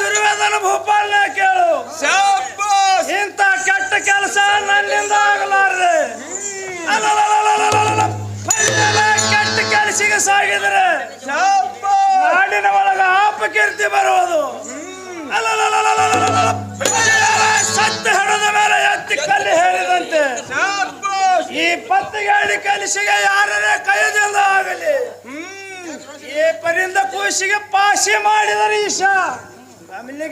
ದುರ್ಯೋಧನ ಭೂಪಾಲನ ಕೇಳು ಇಂಥ ಕೆಟ್ಟ ಕೆಲಸ ನನ್ನಿಂದ ಆಗಲಾರದೆ. ಕೆಟ್ಟ ಕೆಲಸಿಗೆ ಸಾಗಿದ್ರೆ ನಾಡಿನ ಒಳಗ ಆಪಕೀರ್ತಿ ಬರುವುದು. ಸತ್ತ ಹಣದ ಮೇಲೆ ಎತ್ತಿ ಕಲ್ಲಿ ಶಾಬಾಸ್ ಈ ಪತ್ತಿಗಾಡಿ ಕಲಿಸಿಗೆ ಯಾರೇ ಕೈದಿಂದ ಆಗಲಿ ಈ ಪರಿಂದ ಕೂಸಿಗೆ ಪಾಸಿ ಮಾಡಿದರೆ ಈಶ ನಮ್ಮಲ್ಲಿಗೆ ಶಕೋಪನ ಒಬ್ಬ ಆ ಲ ಲ ಲ ಕೂಸಿಗೆ ಪಾಸಿ ಲ. ಈಶಾ ಆಮೇಲೆ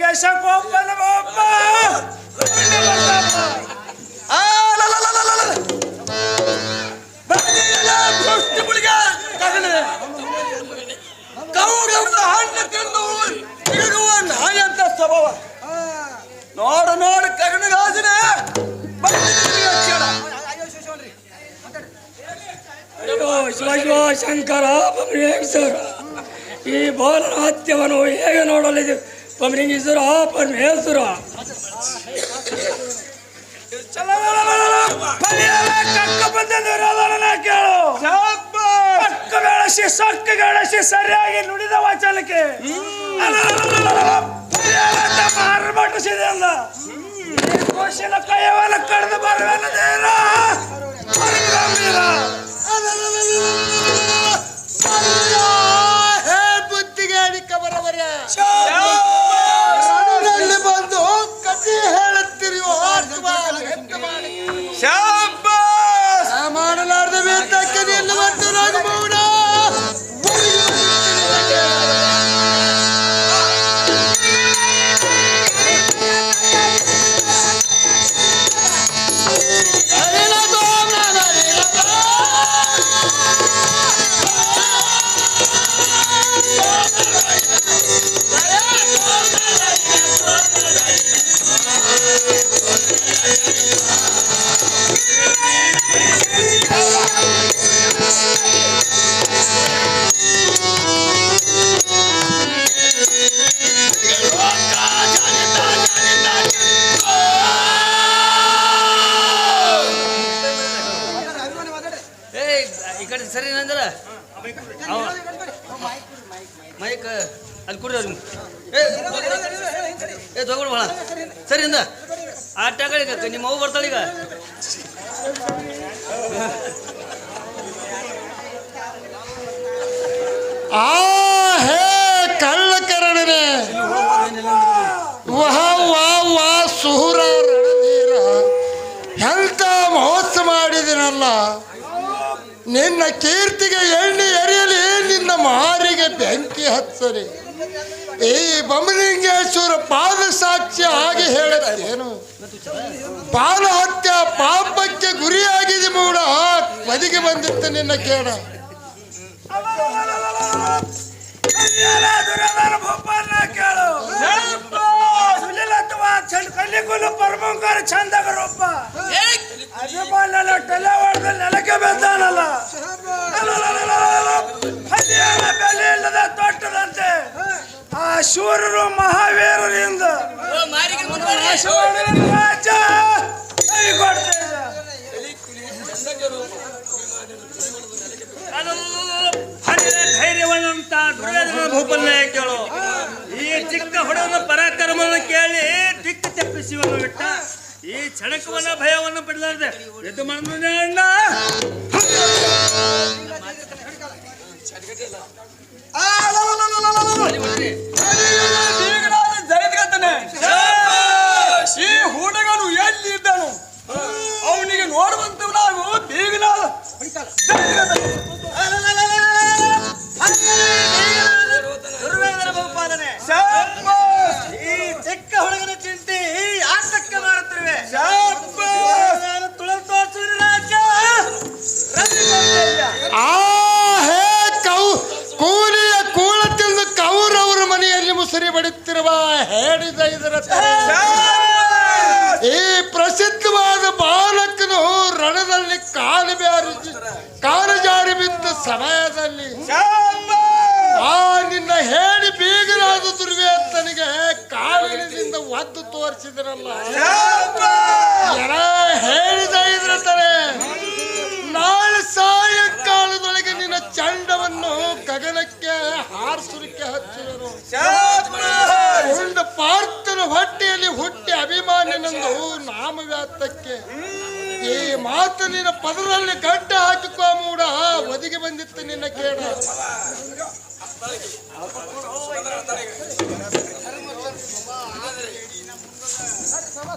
ಹುಡುಗ ಕಗಣೆ. ಕೌರವನ ಹಣ್ಣು ತಿಂದು ತಿರುಗುವ ನಾಯಂತ ಸ್ವಭಾವ ನೋಡು ಶಂಕರ ಪರಮೇಶ್ವರ ಈ ಬಾಲನ ಹತ್ಯವನ್ನು ಹೇಗೆ ನೋಡಲಿದೆ ಪರಮೇಶ್ವರ ಪರಮೇಶ್ವರ ಕಲಿಯಲ್ಲ ಕಕ್ಕ ಬಂದ ದುರ್ಯೋಧನನ ಕೇಳು ಶಾಬಾಸ್. ಪಕ್ಕ ಬೆಳೆಸಿ ಸೊಕ್ಕ ಬೆಳೆಸಿ ಸರಿಯಾಗಿ ನುಡಿದ ವಾಚನಕ್ಕೆ ಕಡಿದು ಅಂದ ಗಂಭೀರ ಹೇ ಶಾಬಾಸ್. ರಣದಲ್ಲಿ ಬಂದು ಕಥೆ ಹೇಳುತ್ತೀರಿ. ಮಾಡಲಾರ್ದ ಬೇತಕ್ಕೆ ನಿಲ್ಲ ಮತ್ತು ಈಗ ಆ ಹೇ ಕಳ್ಳ ಕರಣನೆ ವಹ ವಾ ವಾ ಸುಹುರ ರಣಧೀರ. ಮೋಸ ಮಾಡಿದಿನಲ್ಲ. ನಿನ್ನ ಕೀರ್ತಿಗೆ ಎಣ್ಣೆ ಎರೆಯಲಿ, ನಿನ್ನ ಮಾರಿಗೆ ಬೆಂಕಿ ಹಚ್ಚಲಿ. ಈ ಬಮಲಿಂಗೇಶ್ವರ ಪಾದ ಸಾಕ್ಷಿ ಆಗಿ ಹೇಳುತ್ತೇನು ಪಾದ ಹತ್ಯ ಪಾಪಕ್ಕೆ ಗುರಿಯಾಗಿದೆ ಮೂಡ. ಬದಿಗೆ ಬಂದಿತ್ತು ನಿನ್ನ ಕೇಳ ಚಂದಗರೊಬ್ಬ ಅಭಿಮಾನ ಟೆಲೆ ಹೊಡೆದ ನೆಲಕ್ಕೆ ಬೆದ್ದಾನಲ್ಲ ಶೂರರು ಮಹಾವೀರರಿಂದ. ಧೈರ್ಯವನ್ನಂತ ದುರ್ಯೋಧನ ಕೇಳು. ಈ ಚಿಕ್ಕ ಹುಡುಗನ ಪರಾಕ್ರಮವನ್ನು ಕೇಳಿ ಚಿಕ್ಕ ತಪ್ಪಿಸಿವನ್ನು ಬಿಟ್ಟ. ಈ ಚಣಕವನ್ನ ಭಯವನ್ನು ಪಡೆದಾರ್ದೆ ಎದ್ದು ಮಾಡ ಅಣ್ಣ ಪ್ರಸಿದ್ಧವಾದ ಬಾಲಕನು ರಣದಲ್ಲಿ ಕಾಲು ಬ್ಯಾರಿ ಕಾಲು ಜಾರಿ ಬಿದ್ದ ಸಮಯದಲ್ಲಿ ಆ, ನಿನ್ನ ಹೇಳಿ ಬೀಗರಾದ ದುರ್ವೇತನಿಗೆ ಕಾಲಿನಿಂದ ಒದ್ದು ತೋರಿಸಿದ್ರಲ್ಲ ಜನ ಹೇಳಿದ ಇದ್ರ ತಾನೆ ನಾಳೆ ಸಾಯಂಕಾಲದೊಳಗೆ ನಿನ್ನ ಚಂಡವನ್ನು ಗಗನಕ್ಕೆ ನಮ್ಮ ಈ ಮಾತು ನಿನ್ನ ಪದರಲ್ಲಿ ಗಡ್ಡ ಹಾಕಿಕೋ ಮೂಡ ಒದಗಿ ಬಂದಿತ್ತು ನಿನ್ನ ಕೇಡ ಸಭಾ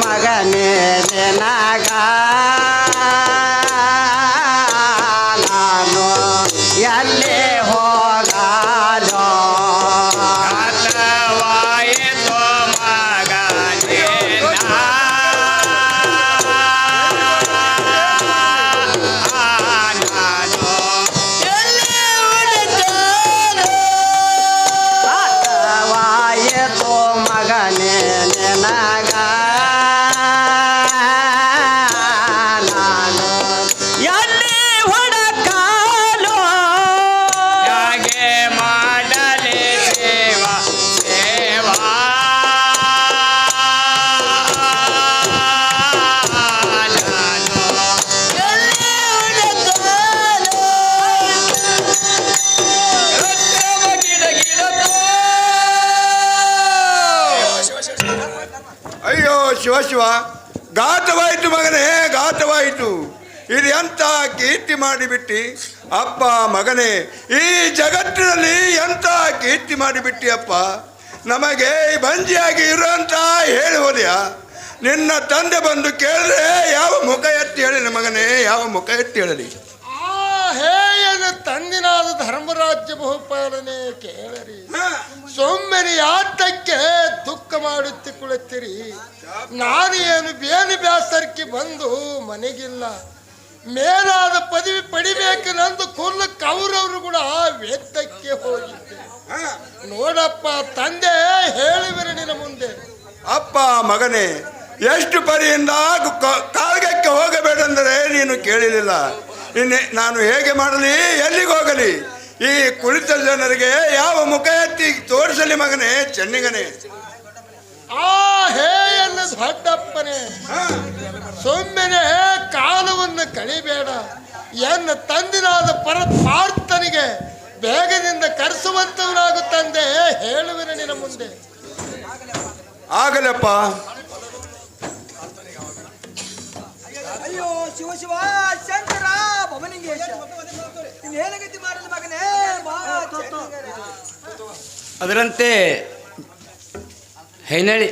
ಮಗನೇ ನಿನಗ ಶಿವ ಘಾತವಾಯಿತು ಮಗನೇ, ಘಾತವಾಯಿತು. ಇದು ಎಂಥ ಕೀರ್ತಿ ಮಾಡಿಬಿಟ್ಟಿ? ಅಪ್ಪ ಮಗನೇ, ಈ ಜಗತ್ತಿನಲ್ಲಿ ಎಂಥ ಕೀರ್ತಿ ಮಾಡಿಬಿಟ್ಟಿ ಅಪ್ಪ? ನಮಗೆ ಬಂಜಿಯಾಗಿ ಇರುವಂತ ಹೋದ್ಯಾ? ನಿನ್ನ ತಂದೆ ಬಂದು ಕೇಳಿದ್ರೆ ಯಾವ ಮುಖ ಎತ್ತಿ ಹೇಳಿ ಮಗನೇ, ಯಾವ ಮುಖ ಎತ್ತಿ ಹೇಳಲಿ? ತಂದಿನಾದ ಧರ್ಮರಾಜ್ಯ ಬಹುಪಾಲನೆ ಕೇಳರಿ. ಸೊಮ್ಮೆನಿ ಆತಕ್ಕೆ ದುಃಖ ಮಾಡುತ್ತಿ ಕುಳಿತಿರಿ. ನಾನು ಏನು ಬೇನು ಬ್ಯಾಸರ್ಕಿ ಬಂದು ಮನೆಗಿಲ್ಲ. ಮೇಲಾದ ಪದವಿ ಪಡಿಬೇಕು ನಂದು ಕುಲ್ಲ ಕೌರವರು ಕೂಡ ವೇದಕ್ಕೆ ಹೋಗಿದ್ದೆ. ನೋಡಪ್ಪ ತಂದೆ ಹೇಳಿವರೆ ನಿನ್ನ ಮುಂದೆ. ಅಪ್ಪ ಮಗನೇ ಎಷ್ಟು ಪರಿಯಿಂದ ಕಾಳಗಕ್ಕೆ ಹೋಗಬೇಕೆಂದರೆ ನೀನು ಕೇಳಲಿಲ್ಲ. ಇನ್ನೆ ನಾನು ಹೇಗೆ ಮಾಡಲಿ ಎಲ್ಲಿಗೆ ಹೋಗಲಿ? ಈ ಕುಳಿತ ಜನರಿಗೆ ಯಾವ ಮುಖ ಎತ್ತಿ ತೋರಿಸಲಿ ಮಗನೇ ಚೆನ್ನಿಗನೇ. ಆ ಹೇ ಹೇಯನ್ನ ದೊಡ್ಡಪ್ಪನೇ ಸೊಮ್ಮೆನೆ ಕಾಲವನ್ನು ಕಳಿಬೇಡ. ಎನ್ನ ತಂದಿನಾದ ಪರ ಪಾರ್ಥನಿಗೆ ಬೇಗದಿಂದ ಕರೆಸುವಂತವನಾಗುತ್ತಂದೆ ತಂದೆ ಹೇಳುವೆನು ನಿನ್ನ ಮುಂದೆ. ಆಗಲಪ್ಪ. ಅಯ್ಯೋ ಶಿವ ಶಿವ ಶಂಕರ. ಮಾಡಲು ಮಗನೇ. ಅದರಂತೆ ಹೈನಳಿ.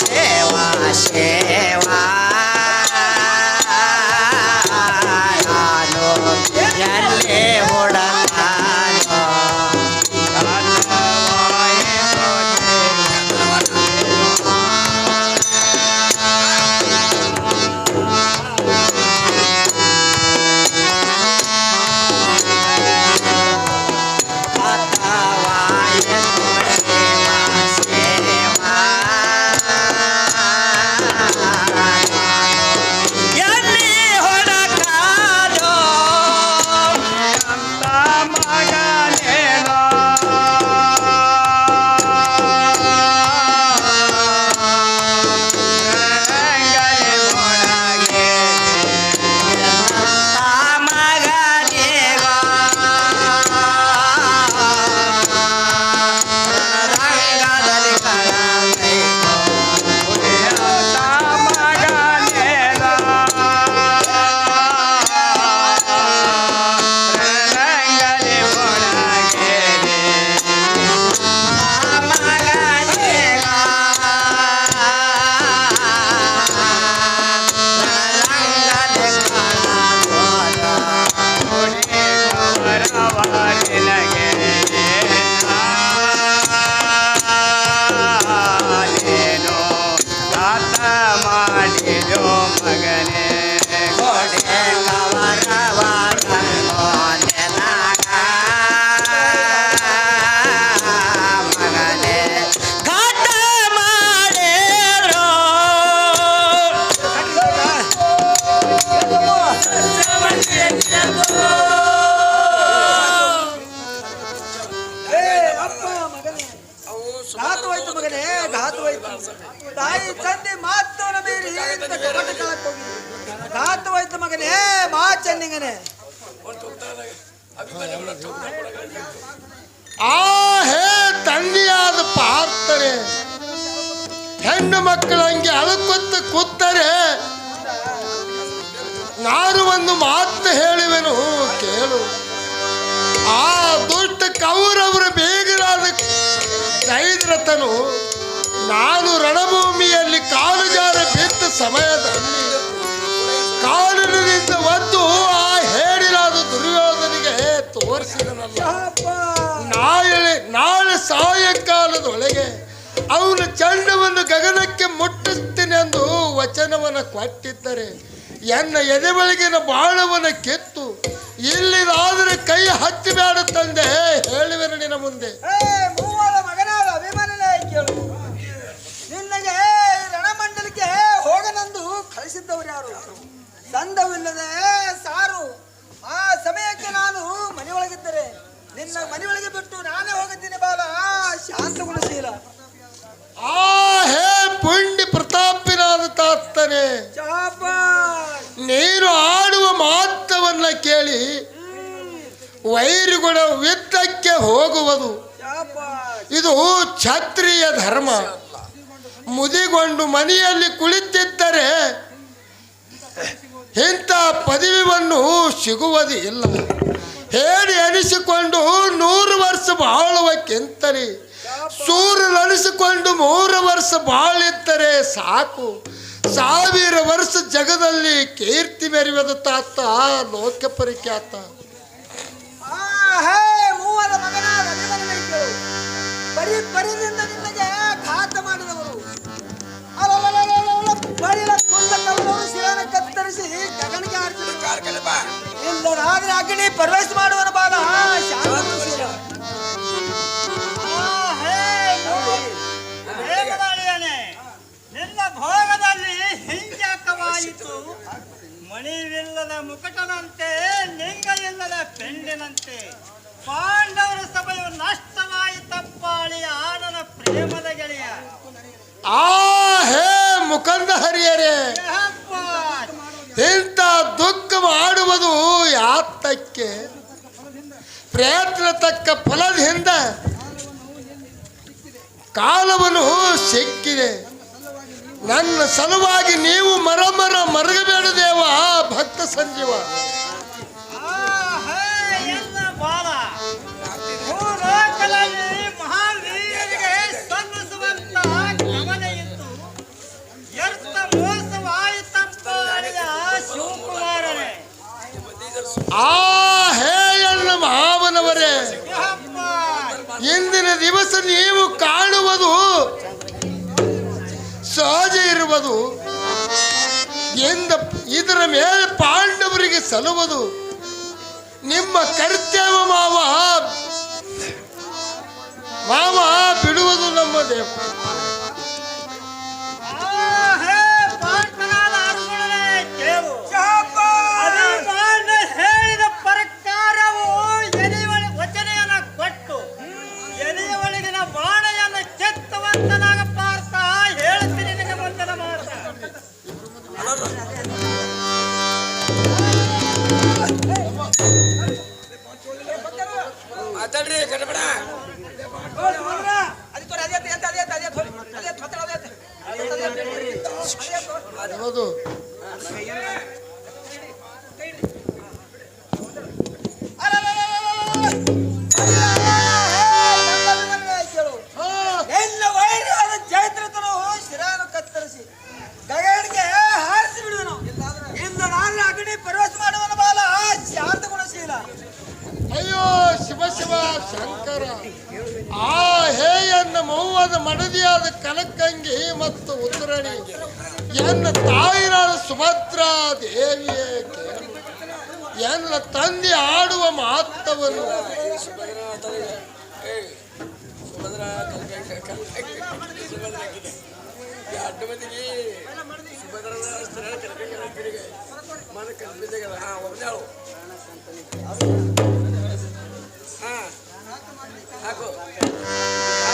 ಸೇವಾ ತಾಯಿ ತಂದೆ ಮಾತವನ್ನ ಮೀರಿ ಇಂಥ ಕಪಟ ಕಾಲಕ್ಕೆ ಹೋಗಿ ಘಾತವಾಯ್ತು ಮಗನೇ ಮಾ ಚೆನ್ನಿಗನೇ ಆ ಹೇ ತಂದೆಯಾದ ಪಾರ್ತರೆ ಹೆಣ್ಣು ಮಕ್ಕಳಂಗೆ ಅಳಕೊತ್ತ ಕೂತರೆ ನಾನು ಒಂದು ಮಾತು ಹೇಳುವೆನು ಕೇಳು ಆ ದುಷ್ಟ ಕೌರವರ ಬೇಗರಾದ ಜೈದ್ರಥನು ನಾನು ರಣಭೂಮಿಯಲ್ಲಿ ಕಾಲುಜಾರ ಬಿದ್ದ ಸಮಯದಲ್ಲಿ ಕಾಲಿನಿಂದ ಒದ್ದು ಆ ಹೇಳಿರಾದ ದುರ್ಯೋಧನಿಗೆ ತೋರಿಸಿದನಲ್ಲ. ನಾಳೆ ನಾಳೆ ಸಾಯಂಕಾಲದೊಳಗೆ ಅವನು ಚಂಡವನ್ನು ಗಗನಕ್ಕೆ ಮುಟ್ಟಿಸ್ತೀನಿ ಎಂದು ವಚನವನ್ನು ಕೊಟ್ಟಿದ್ದರೆ, ಎನ್ನ ಎದೆ ಬೆಳಗಿನ ಕಿತ್ತು, ಇಲ್ಲಿದಾದರೆ ಕೈ ಹತ್ತಿಬೇಡ ತಂದೆ ಹೇಳುವೆನು ನಿನ್ನ ಮುಂದೆ. ಹೋಗನೆಂದು ಕಳಿಸಿದ್ದವರು ಯಾರು? ಸಂದವಿಲ್ಲದೆ ಸಾರು. ಆ ಸಮಯಕ್ಕೆ ನಾನು ಮನೆಯೊಳಗಿದ್ದರೆ ನಿನ್ನ ಮನೆಯೊಳಗೆ ಬಿಟ್ಟು ನಾನೇ ಹೋಗಿದ್ದೀನಿ ಬಾಲ. ಶಾಂತ ಗುಣಶೀಲ ಆ ಹೇ ಪುಂಡಿ ಪ್ರತಾಪಿನಾದ ತಾತನೆ ನೀನು ಆಡುವ ಮಾತವನ್ನ ಕೇಳಿ ವೈರುಗಳ ಯುದ್ಧಕ್ಕೆ ಹೋಗುವುದು ಇದು ಕ್ಷತ್ರಿಯ ಧರ್ಮ. ಮುದಿಗೊಂಡು ಮನೆಯಲ್ಲಿ ಕುಳಿತಿದ್ದರೆ ಇಂಥ ಪದವಿಯನ್ನು ಸಿಗುವುದು ಇಲ್ಲ. ಹೇಳಿ ಅನಿಸಿಕೊಂಡು ನೂರು ವರ್ಷ ಬಾಳುವಕ್ಕಿಂತರಿ ಸೂರ್ಯನನಿಸಿಕೊಂಡು ಮೂರು ವರ್ಷ ಬಾಳಿದ್ದರೆ ಸಾಕು. ಸಾವಿರ ವರ್ಷ ಜಗದಲ್ಲಿ ಕೀರ್ತಿ ಮೆರೆಯುವುದು ತಾತ, ಲೋಕ ಪರಿಖ್ಯಾತ. ಬರೀ ಗಗನಿಗೆ ಹಾರಿಸಿದರು ಇಲ್ಲದಾದ್ರೆ ಅಗ್ನಿ ಪ್ರವೇಶ ಮಾಡುವನ ಬಾಲ ನಿನ್ನ ಭೋಗದಲ್ಲಿ ಹಿಂಜಾಕವಾಯಿತು. ಮಣಿವಿಲ್ಲದ ಮುಕಟನಂತೆ ನಿಂಗ ಇಲ್ಲದ ಪೆಂಡಿನಂತೆ. ಪಾಂಡವರ ಸಭೆಯು ನಷ್ಟವಾಯಿತಪ್ಪಾಳಿ ಆನನ ಪ್ರೇಮದ ಗೆಳೆಯ. ಆ ಹೇ ಮುಕಂದ ಹರಿಯರೇ ಇಂಥ ದುಃಖ ಮಾಡುವುದು ಯಾತಕ್ಕೆ? ಪ್ರಯತ್ನ ತಕ್ಕ ಫಲದಿಂದ ಕಾಲವನ್ನು ಸಿಕ್ಕಿದೆ. ನನ್ನ ಸಲುವಾಗಿ ನೀವು ಮರ ಮರ ಮರಗಬೇಡ ದೇವ, ಭಕ್ತ ಸಂಜೀವ. ಆ ಹೇ ಎನ್ನ ಮಾವನವರೇ, ಇಂದಿನ ದಿವಸ ನೀವು ಕಾಣುವುದು, ಸಹಜ ಇರುವುದು, ಎಂದ ಇದರ ಮೇಲೆ ಪಾಂಡವರಿಗೆ ಸಲುವುದು ನಿಮ್ಮ ಕರ್ತವ್ಯ ಮಾವ ಮಾವ ಬಿಡುವುದು ನಮ್ಮ ದೇವ. ಗುಣಶೀಲ ಅಯ್ಯೋ ಶಿವ ಶಿವ ಶಂಕರ. ಮೌವಾದ ಮಡದಿಯಾದ ಕನಕಂಗಿ ಮತ್ತು ಉತ್ತರಣಿ. ಎನ್ನ ತಾಯಿನಾದ ಸುಭದ್ರಾ ದೇವಿಯೇ ಎನ್ನ ತಂದೆ ಆಡುವ ಮಾತವನ್ನು ಹಾ. ಮಂದಿಗೆ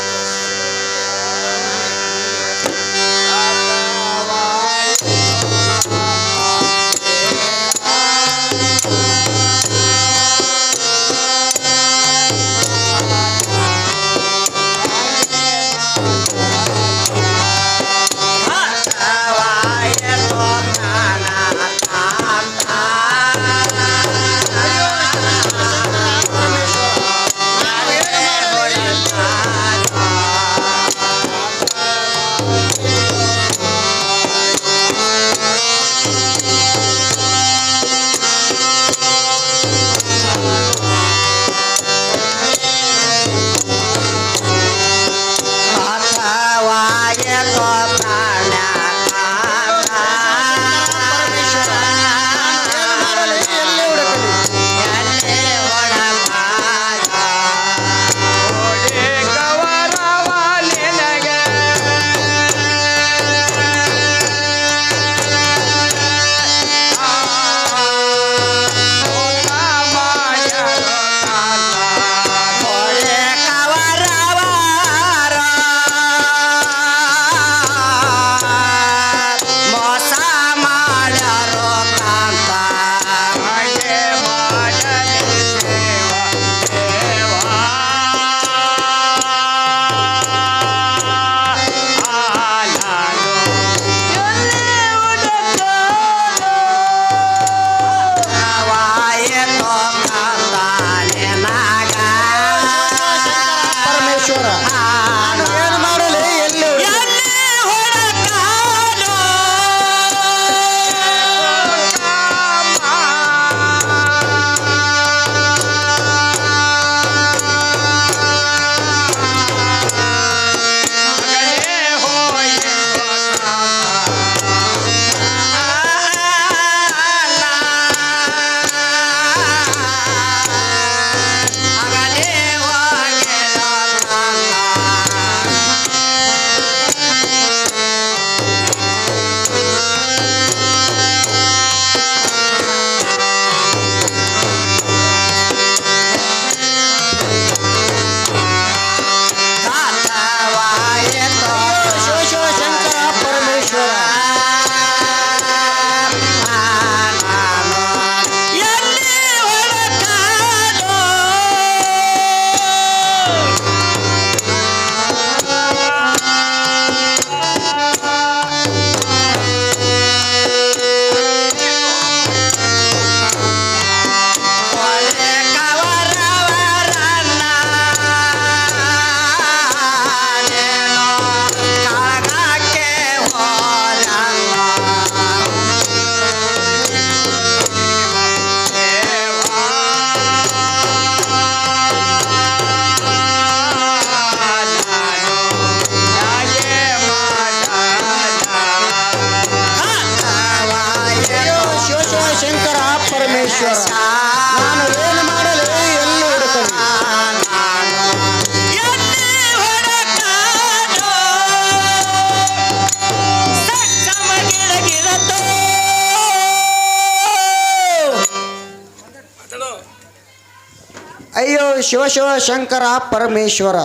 ಅಯ್ಯೋ ಶಿವ ಶಿವ ಶಂಕರ ಪರಮೇಶ್ವರ,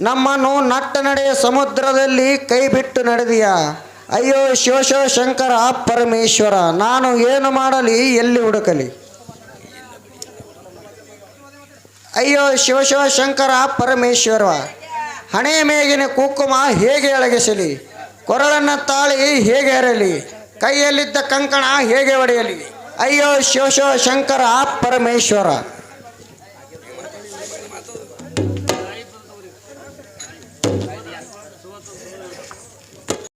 ನಮ್ಮನ್ನು ನಟ್ಟ ನಡೆಯ ಸಮುದ್ರದಲ್ಲಿ ಕೈ ಬಿಟ್ಟು ನಡೆದಿಯ? ಅಯ್ಯೋ ಶಿವ ಶಿವ ಶಂಕರ ಪರಮೇಶ್ವರ, ನಾನು ಏನು ಮಾಡಲಿ ಎಲ್ಲಿ ಹುಡುಕಲಿ? ಅಯ್ಯೋ ಶಿವ ಶಿವ ಶಂಕರ ಪರಮೇಶ್ವರ, ಹಣೆ ಮೇಗಿನ ಕುಂಕುಮ ಹೇಗೆ ಅಳಗಿಸಲಿ? ಕೊರಳನ್ನು ತಾಳಿ ಹೇಗೆ ಹರಲಿ ಕೈಯಲ್ಲಿದ್ದ ಕಂಕಣ ಹೇಗೆ ಒಡೆಯಲಿ? ಅಯ್ಯೋ ಶಿವ ಶಿವ ಶಂಕರ ಪರಮೇಶ್ವರ.